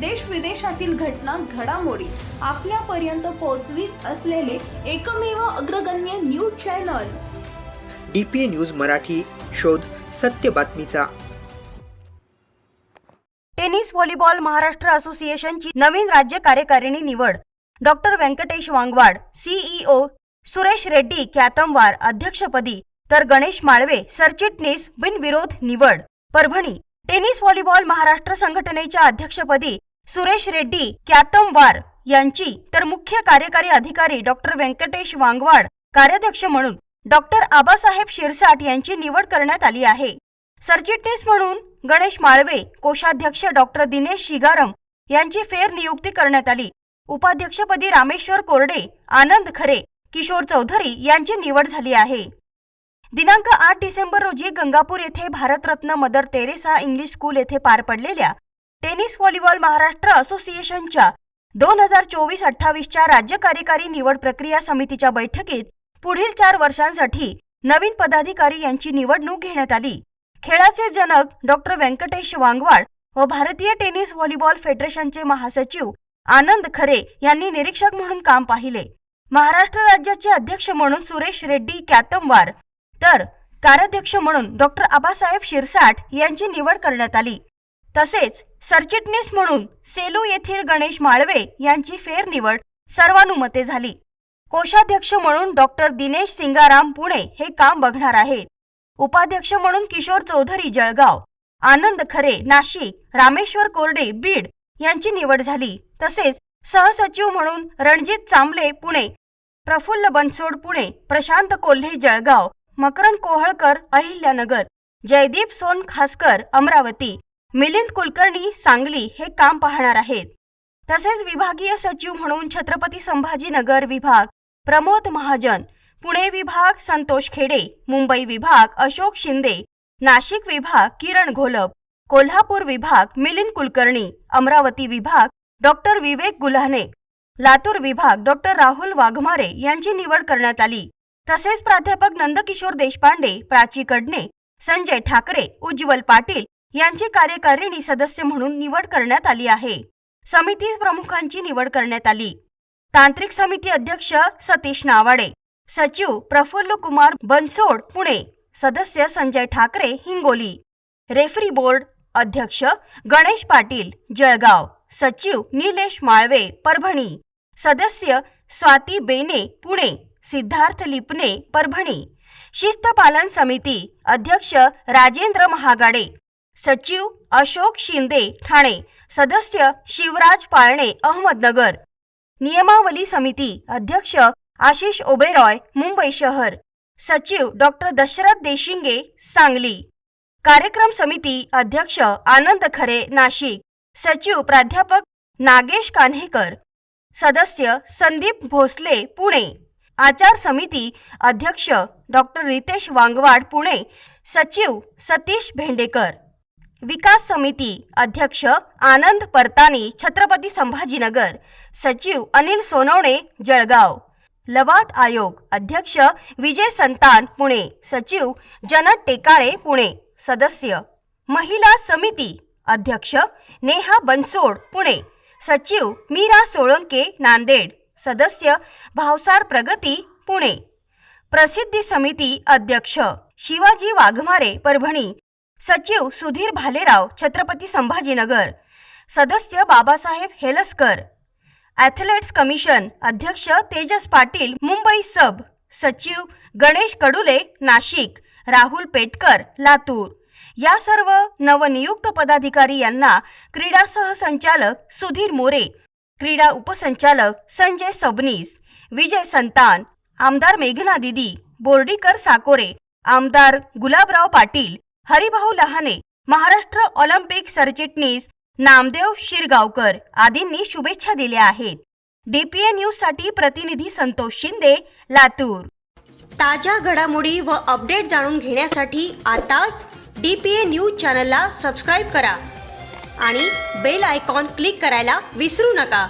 देश विदेशातील घटना घडामोडी आपल्यापर्यंत पोहोचवीत असलेले एकमेव अग्रगण्य news channel. D P A news Marathi शोध सत्य बातमीचा. टेनिस व्हॉलीबॉल महाराष्ट्र असोसिएशनची नवीन राज्य कार्यकारिणी निवड. डॉक्टर व्यंकटेश वांगवाड सीईओ सुरेश रेड्डी कॅतमवार अध्यक्षपदी तर गणेश माळवे सरचिटणीस बिनविरोध निवड. परभणी टेनिस व्हॉलीबॉल महाराष्ट्र संघटनेच्या अध्यक्षपदी सुरेश रेड्डी क्यातमवार यांची तर मुख्य कार्यकारी अधिकारी डॉक्टर व्यंकटेश वांगवाड कार्याध्यक्ष म्हणून डॉक्टर आबासाहेब शिरसाट यांची निवड करण्यात आली आहे. सरचिटणीस म्हणून गणेश माळवे कोषाध्यक्ष डॉक्टर दिनेश शिगारम यांची फेरनियुक्ती करण्यात आली. उपाध्यक्षपदी रामेश्वर कोरडे आनंद खरे किशोर चौधरी यांची निवड झाली आहे. दिनांक आठ डिसेंबर रोजी गंगापूर येथे Bharatratna Mother Teresa English school येथे पार पडलेल्या टेनिस व्हॉलीबॉल महाराष्ट्र असोसिएशनच्या दोन हजार चोवीस अठ्ठावीसच्या राज्य कार्यकारी निवड प्रक्रिया समितीच्या बैठकीत पुढील चार वर्षांसाठी नवीन पदाधिकारी यांची निवडणूक घेण्यात आली. खेळाचे जनक डॉक्टर व्यंकटेश वांगवाड व भारतीय टेनिस व्हॉलीबॉल फेडरेशनचे महासचिव आनंद खरे यांनी निरीक्षक म्हणून काम पाहिले. महाराष्ट्र राज्याचे अध्यक्ष म्हणून सुरेश रेड्डी कॅतमवार तर कार्याध्यक्ष म्हणून डॉक्टर आबासाहेब शिरसाट यांची निवड करण्यात आली. तसेच सरचिटणीस म्हणून सेलू येथील गणेश माळवे यांची फेरनिवड सर्वानुमते झाली. कोषाध्यक्ष म्हणून डॉक्टर दिनेश सिंगाराम पुणे हे काम बघणार आहेत. उपाध्यक्ष म्हणून किशोर चौधरी जळगाव आनंद खरे नाशिक रामेश्वर कोरडे बीड यांची निवड झाली. तसेच सहसचिव म्हणून रणजित चांबले पुणे प्रफुल्ल बनसोड पुणे प्रशांत कोल्हे जळगाव मकरंद कोहळकर अहिल्यानगर जयदीप सोन खासकर अमरावती मिलिंद कुलकर्णी सांगली हे काम पाहणार आहेत. तसेच विभागीय सचिव म्हणून छत्रपती संभाजीनगर विभाग प्रमोद महाजन पुणे विभाग संतोष खेडे मुंबई विभाग अशोक शिंदे नाशिक विभाग किरण घोलप कोल्हापूर विभाग मिलिंद कुलकर्णी अमरावती विभाग डॉक्टर विवेक गुल्हाने लातूर विभाग डॉक्टर राहुल वाघमारे यांची निवड करण्यात आली. तसेच प्राध्यापक नंदकिशोर देशपांडे प्राची कडणे संजय ठाकरे उज्ज्वल पाटील यांची कार्यकारिणी सदस्य म्हणून निवड करण्यात आली आहे. समिती प्रमुखांची निवड करण्यात आली. तांत्रिक समिती अध्यक्ष सतीश नावाडे सचिव प्रफुल्ल कुमार बनसोड पुणे सदस्य संजय ठाकरे हिंगोली रेफरी बोर्ड अध्यक्ष गणेश पाटील जळगाव सचिव निलेश माळवे परभणी सदस्य स्वाती बेने पुणे सिद्धार्थ लिपणे परभणी शिस्तपालन समिती अध्यक्ष राजेंद्र महागाडे सचिव अशोक शिंदे ठाणे सदस्य शिवराज पाळणे अहमदनगर. नियमावली समिती अध्यक्ष आशिष ओबेरॉय मुंबई शहर. सचिव डॉक्टर दशरथ देशिंगे सांगली. कार्यक्रम समिती अध्यक्ष आनंद खरे नाशिक. सचिव प्राध्यापक नागेश कान्हेकर. सदस्य संदीप भोसले पुणे. आचार समिती अध्यक्ष डॉक्टर रितेश वांगवाड पुणे. सचिव सतीश भेंडेकर. विकास समिती अध्यक्ष आनंद परतानी छत्रपती संभाजीनगर सचिव अनिल सोनवणे जळगाव. लवाद आयोग अध्यक्ष विजय संतान पुणे. सचिव जनत टेकाळे पुणे. सदस्य महिला समिती अध्यक्ष नेहा बनसोड पुणे. सचिव मीरा सोळंके नांदेड. सदस्य भावसार प्रगती पुणे. प्रसिद्धी समिती अध्यक्ष शिवाजी वाघमारे परभणी. सचिव सुधीर भालेराव छत्रपती संभाजीनगर. सदस्य बाबासाहेब हेलसकर. ॲथलेट्स कमिशन अध्यक्ष तेजस पाटील मुंबई सब. सचिव गणेश कडुले नाशिक. राहुल पेटकर लातूर. या सर्व नवनियुक्त पदाधिकारी यांना क्रीडा सहसंचालक सुधीर मोरे क्रीडा उपसंचालक संजय सबनीस विजय संतान आमदार मेघना दिदी बोर्डीकर साकोरे आमदार गुलाबराव पाटील हरिभाऊ लहाने महाराष्ट्र ऑलिम्पिक सरचिटणीस नामदेव शिरगावकर आदींनी शुभेच्छा दिल्या आहेत. डीपीए न्यूजसाठी प्रतिनिधी संतोष शिंदे लातूर. ताज्या घडामोडी व अपडेट जाणून घेण्यासाठी आताच डीपीए न्यूज चॅनलला सबस्क्राईब करा आणि बेल आयकॉन क्लिक करायला विसरू नका.